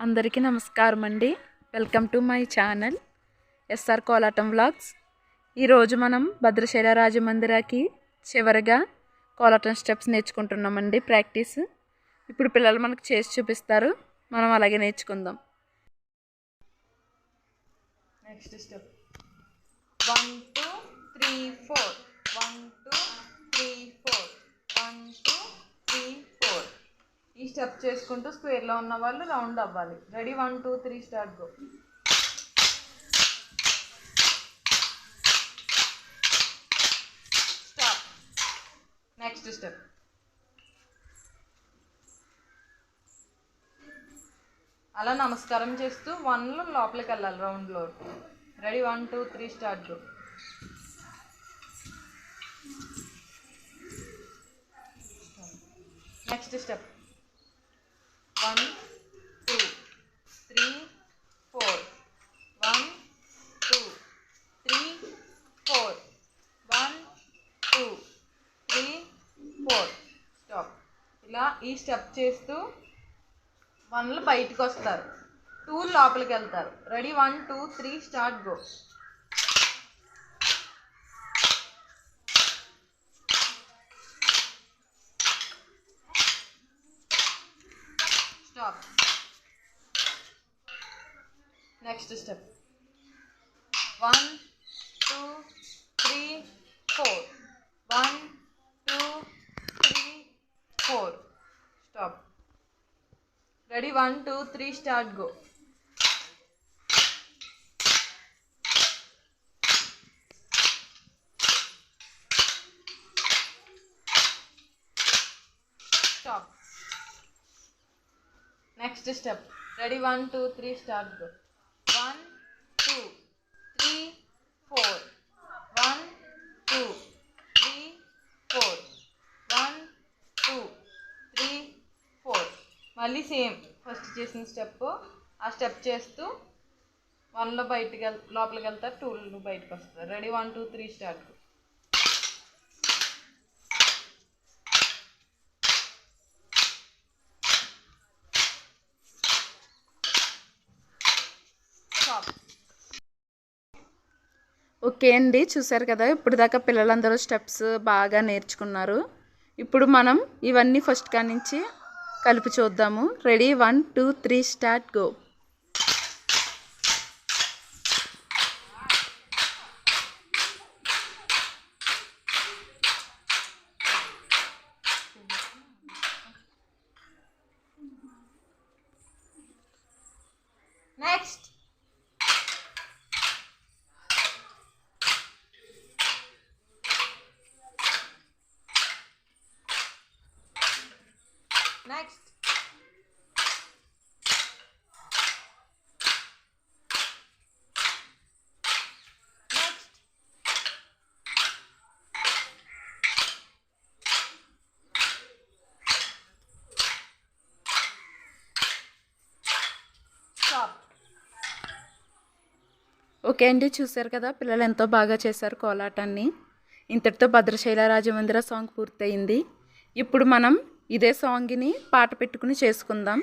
అందరికీ నమస్కారం అండి welcome to my channel SR Kolatam vlogs ఈరోజు మనం భద్రశైల రాజమందిరాకి చివరిగా కోలాటం స్టెప్స్ నేర్చుకుంటున్నామండి ప్రాక్టీస్ ఇప్పుడు పిల్లలు మనకు చేసి చూపిస్తారు మనం అలాగే నేర్చుకుందాం. Next step one two three four one two three four one two three four ఈ స్టెప్ చేసుకుంటూ స్క్వేర్లో ఉన్న వాళ్ళు రౌండ్ అవ్వాలి. Ready one two three start go stop next step అలా నమస్కారం చేస్తూ వన్లో లోపలికి వెళ్ళాలి రౌండ్లో ready one two three start go next step one two three four one two three four one two three four stop ఇలా ఈ స్టెప్ చేస్తూ వన్లు బయటకు వస్తారు. టూ లోపలికి వెళ్తారు. Ready one two three start go stop next step one two three four one two three four stop ready one two three start go stop next step ready one two three start go one two three four one two three four one two three four మళ్ళీ same first చేసిన step ఆ step చేస్తూ వన్లో బయటికి వెళ్ లోపలికి వెళ్తారు టూలో బయటకు వస్తారు ready one two three start okay అండి చూసారు కదా ఇప్పుడు దాకా పిల్లలందరూ స్టెప్స్ బాగా నేర్చుకున్నారు. ఇప్పుడు మనం ఇవన్నీ ఫస్ట్ కానించి నుంచి కలిపి చూద్దాము. Ready one two three start go next next okay అండి చూసారు కదా పిల్లలు ఎంతో బాగా చేశారు కోలాటాన్ని. ఇంతటితో భద్రశైల రాజమందిర సాంగ్ పూర్తయింది. ఇప్పుడు మనం ఇదే సాంగ్ని పాట పెట్టుకుని చేసుకుందాం.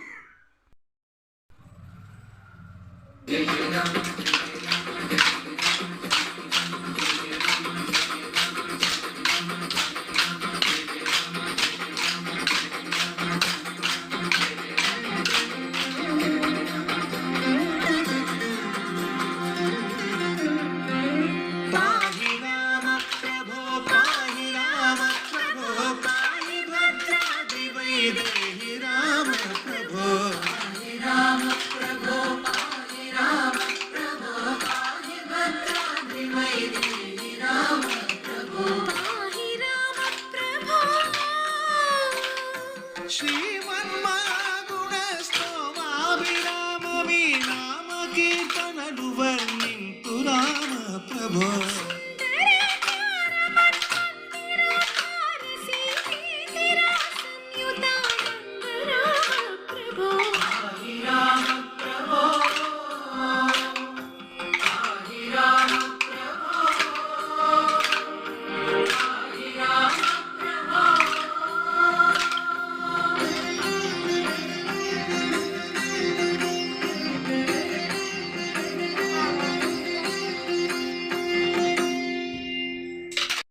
శ్రీమన్మగుణస్తోమాభిరామ వినామ కీర్తనలు వర్ణింతు రామ ప్రభో